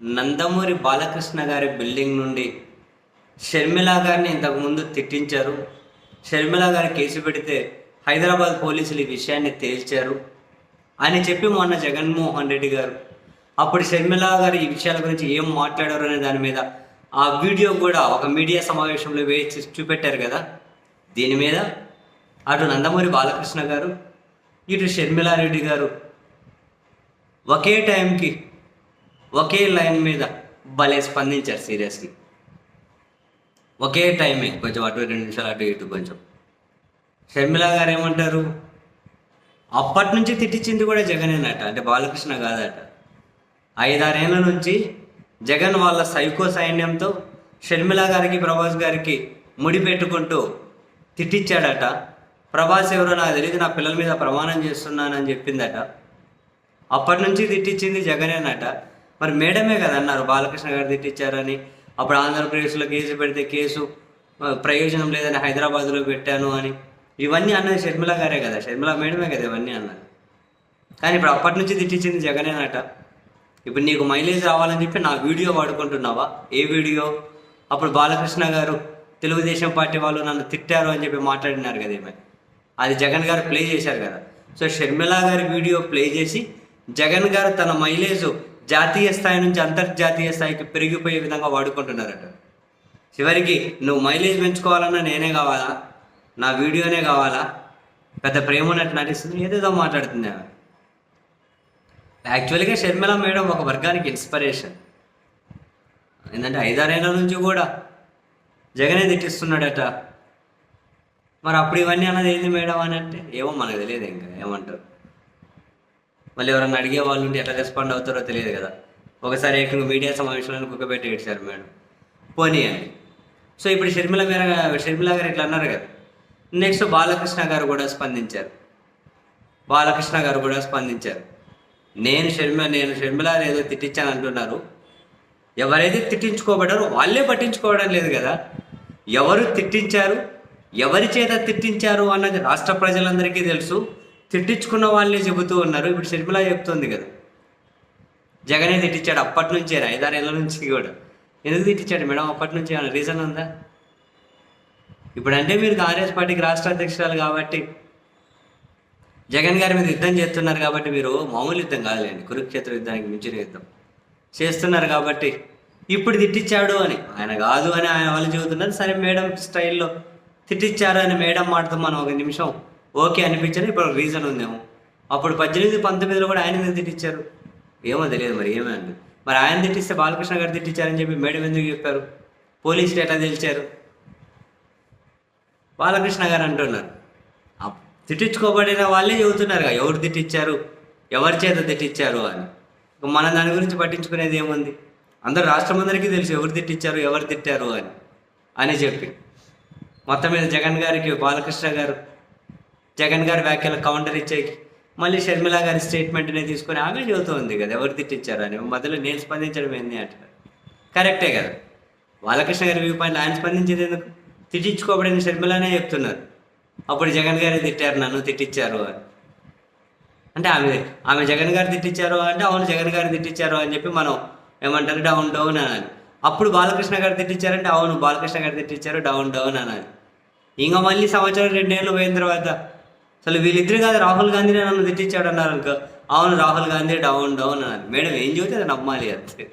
నందమూరి బాలకృష్ణ గారి బిల్డింగ్ నుండి షర్మిల గారిని ఇంతకుముందు తిట్టించారు. షర్మిల గారి కేసు పెడితే హైదరాబాద్ పోలీసులు ఈ విషయాన్ని తేల్చారు అని చెప్పి మొన్న జగన్మోహన్ రెడ్డి గారు. అప్పుడు షర్మిల గారు ఈ విషయాల గురించి ఏం మాట్లాడారు అనే దాని మీద ఆ వీడియో కూడా ఒక మీడియా సమావేశంలో వేసి చూపెట్టారు కదా. దీని మీద అటు నందమూరి బాలకృష్ణ గారు ఇటు షర్మిలారెడ్డి గారు ఒకే టైంకి ఒకే లైన్ మీద భలే స్పందించారు సీరియస్లీ ఒకే టైమే కొంచెం అటు రెండు నిమిషాలు అటు ఇటు కొంచెం. షర్మిల గారు ఏమంటారు అప్పటి నుంచి తిట్టించింది కూడా జగనేనట అంటే బాలకృష్ణ కాదట. ఐదారేళ్ళ నుంచి జగన్ వాళ్ళ సైకో సైన్యంతో షర్మిల గారికి ప్రభాస్ గారికి ముడి పెట్టుకుంటూ తిట్టించాడట. ప్రభాస్ ఎవరో నాకు తెలియదు నా పిల్లల మీద ప్రమాణం చేస్తున్నానని చెప్పిందట. అప్పటి నుంచి తిట్టించింది జగనేనట. మరి మేడమే కదా అన్నారు బాలకృష్ణ గారు తిట్టించారని అప్పుడు ఆంధ్రప్రదేశ్లో కేసు పెడితే కేసు ప్రయోజనం లేదని హైదరాబాద్లో పెట్టాను అని. ఇవన్నీ అన్నది షర్మిల గారే కదా. షర్మిల మేడమే కదా ఇవన్నీ అన్నది. కానీ ఇప్పుడు అప్పటి నుంచి తిట్టించింది జగనేనట. ఇప్పుడు నీకు మైలేజ్ రావాలని చెప్పి నా వీడియో వాడుకుంటున్నావా? ఏ వీడియో? అప్పుడు బాలకృష్ణ గారు తెలుగుదేశం పార్టీ వాళ్ళు నన్ను తిట్టారు అని చెప్పి మాట్లాడినారు కదా ఈమె. అది జగన్ గారు ప్లే చేశారు కదా. సో షర్మిల గారి వీడియో ప్లే చేసి జగన్ గారు తన మైలేజ్ జాతీయ స్థాయి నుంచి అంతర్జాతీయ స్థాయికి పెరిగిపోయే విధంగా వాడుకుంటున్నారట. చివరికి నువ్వు మైలేజ్ పెంచుకోవాలన్నా నేనే కావాలా? నా వీడియోనే కావాలా? పెద్ద ప్రేమ ఉన్నట్టు నటిస్తుంది ఏదేదో మాట్లాడుతుంది ఆమె. యాక్చువల్గా షర్మిల మేడం ఒక వర్గానికి ఇన్స్పిరేషన్ ఏంటంటే ఐదారేళ్ళ నుంచి కూడా జగనే తిట్టిస్తున్నాడట. మరి అప్పుడు ఇవన్నీ అన్నది ఏంది మేడం అని అంటే ఏమో మనకు తెలియదు ఇంకా ఏమంటారు? మళ్ళీ ఎవరైనా అడిగే వాళ్ళు ఉంటే ఎట్లా రెస్పాండ్ అవుతారో తెలియదు కదా. ఒకసారి ఇక్కడ మీడియా సమావేశంలో కుక్కబెట్టి ఏడ్చారు మేడం. పోనీ అని సో ఇప్పుడు షర్మిల మీద షర్మిల గారు ఇట్లా అన్నారు కదా. నెక్స్ట్ బాలకృష్ణ గారు కూడా స్పందించారు. బాలకృష్ణ గారు కూడా స్పందించారు. నేను షర్మిల నేను షర్మిల ఏదో తిట్టించాను అంటున్నారు. ఎవరైతే తిట్టించుకోబడ్డారో వాళ్ళే పట్టించుకోవడం లేదు కదా. ఎవరు తిట్టించారు? ఎవరి చేత తిట్టించారు అన్నది రాష్ట్ర ప్రజలందరికీ తెలుసు. తిట్టించుకున్న వాళ్ళే చెబుతూ ఉన్నారు. ఇప్పుడు షర్మిల చెప్తుంది కదా. జగనే తిట్టించాడు అప్పటి నుంచే ఐదారేళ్ళ నుంచి కూడా. ఎందుకు తిట్టించాడు మేడం? అప్పటి నుంచి ఏమైనా రీజన్ ఉందా? ఇప్పుడంటే మీరు కాంగ్రెస్ పార్టీకి రాష్ట్ర అధ్యక్షురాలు కాబట్టి జగన్ గారి మీద యుద్ధం చేస్తున్నారు కాబట్టి మీరు మామూలు యుద్ధం కాదులేండి. కురుక్షేత్ర యుద్ధానికి మించిన యుద్ధం చేస్తున్నారు కాబట్టి ఇప్పుడు తిట్టించాడు అని. ఆయన కాదు అని ఆయన వాళ్ళు చెబుతున్నారు. సరే మేడం స్టైల్లో తిట్టించారు అని మేడం మాటతో మనం ఒక నిమిషం ఓకే అనిపించారు ఇప్పుడు రీజన్ ఉందేమో. అప్పుడు పద్దెనిమిది పంతొమ్మిదిలో కూడా ఆయన ఎందుకు తిట్టించారు? ఏమో తెలియదు మరి ఏమో మరి ఆయన తిట్టిస్తే బాలకృష్ణ గారు తిట్టించారని చెప్పి మేడం ఎందుకు చెప్పారు? పోలీసులు ఎట్లా తెలిచారు? బాలకృష్ణ గారు అంటున్నారు. తిట్టించుకోబడిన వాళ్ళే చెబుతున్నారు ఎవరు తిట్టించారు? ఎవరి చేత తిట్టించారు అని. మన దాని గురించి పట్టించుకునేది ఏముంది? అందరు రాష్ట్రం అందరికీ తెలుసు ఎవరు తిట్టించారు ఎవరు తిట్టారు అని. అని చెప్పి. మొత్తం మీద జగన్ గారికి బాలకృష్ణ గారు జగన్ గారి వ్యాఖ్యలు కౌంటర్ ఇచ్చేకి మళ్ళీ షర్మిల గారి స్టేట్మెంట్ని తీసుకొని ఆమె చెబుతోంది కదా ఎవరు తిట్టించారని అని. మధ్యలో నేను స్పందించడం ఏంది అంటారు కరెక్టే కదా. బాలకృష్ణ గారి వ్యూ పాయింట్ ఆయన స్పందించేది ఎందుకు? తిట్టించుకోబడిన షర్మిలనే చెప్తున్నారు. అప్పుడు జగన్ గారే తిట్టారు నన్ను తిట్టించారు అని. అంటే ఆమె ఆమె జగన్ గారు తిట్టించారు అంటే అవును జగన్ గారు తిట్టించారు అని చెప్పి మనం ఏమంటారు డౌన్ డౌన్ అనాలి. అప్పుడు బాలకృష్ణ గారు తిట్టించారంటే అవును బాలకృష్ణ గారు తిట్టించారు డౌన్ డౌన్ అనాలి. ఇంకా మళ్ళీ సంవత్సరం రెండేళ్ళు పోయిన తర్వాత అసలు వీళ్ళిద్దరు కాదు రాహుల్ గాంధీనే నన్ను తిట్టించాడు అన్నారు అనుకో. అవును రాహుల్ గాంధీ డౌన్ డౌన్ అన్నారు. మేడం ఏం చెబితే అది నమ్మాలి అంతే.